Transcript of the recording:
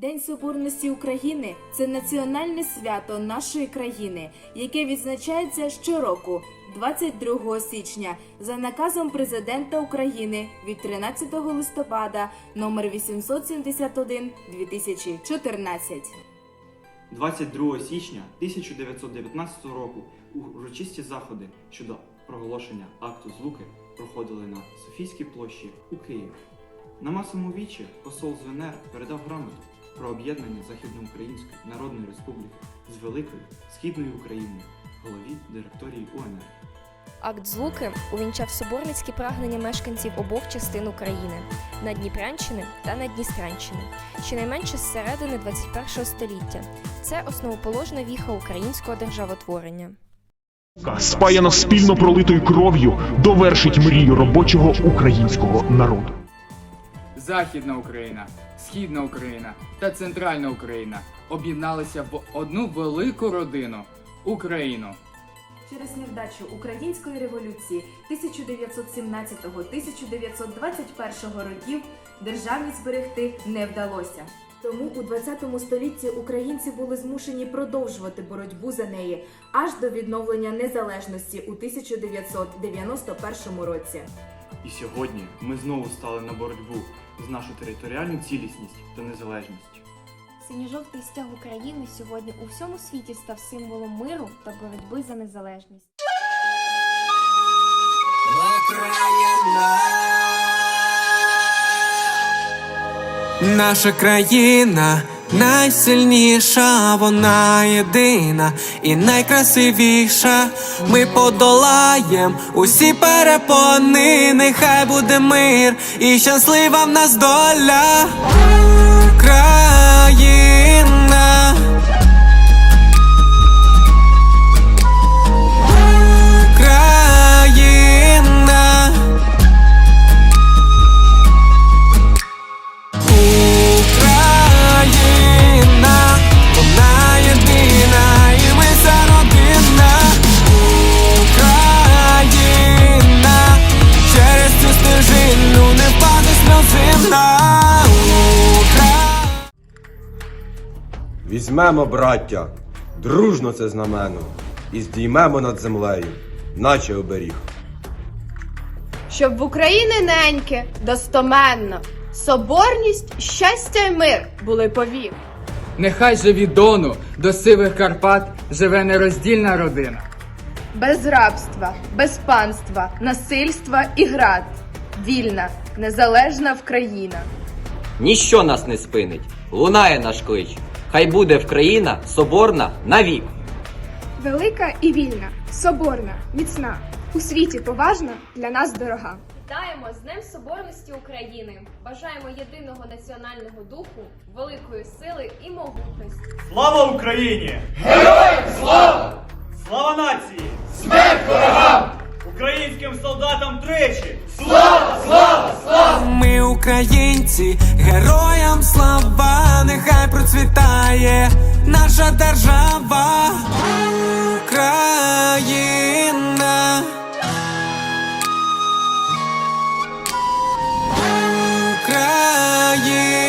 День Соборності України це національне свято нашої країни, яке відзначається щороку, 22 січня, за наказом президента України від 13 листопада номер 871 2014. 22 січня 1919 року урочисті заходи щодо проголошення акту злуки проходили на Софійській площі у Києві. На масовому вічі посол з ВНР передав грамоту про об'єднання Західноукраїнської Народної Республіки з Великою Східною Україною голові директорії УНР. Акт злуки увінчав соборницькі прагнення мешканців обох частин України Надніпрянщини та Надністранщини, щонайменше з середини 21 століття. Це основоположна віха українського державотворення. спаяна спільно пролитою кров'ю, довершить мрію робочого українського народу. Західна Україна, Східна Україна та Центральна Україна об'єдналися в одну велику родину Україну. Через невдачу української революції 1917-1921 років державність зберегти не вдалося. Тому у 20 столітті українці були змушені продовжувати боротьбу за неї аж до відновлення незалежності у 1991 році. І сьогодні ми знову стали на боротьбу з нашу територіальну цілісність та незалежність. Синьо-жовтий стяг України сьогодні у всьому світі став символом миру та боротьби за незалежність. Наша країна найсильніша, вона єдина і найкрасивіша. Ми подолаєм усі перепони, нехай буде мир і щаслива в нас доля. Візьмемо, браття, дружно це знамено, і здіймемо над землею, наче оберіг. щоб в Україні неньке, достоменно, соборність, щастя й мир були повік. Нехай же від Дону до сивих Карпат живе нероздільна родина. Без рабства, без панства, насильства і град. Вільна, незалежна Вкраїна. Ніщо нас не спинить, лунає наш клич. Хай буде Вкраїна соборна навік. Велика і вільна, соборна, міцна, у світі поважна для нас дорога. Вітаємо з Днем Соборності України! Бажаємо єдиного національного духу, великої сили і могутності. Слава Україні! Героям слава! Слава нації! Смерть ворогам! Українським солдатам тричі! Слава, слава, слава! Ми українці, героям слава, нехай процвітає наша держава. Україна. Україна.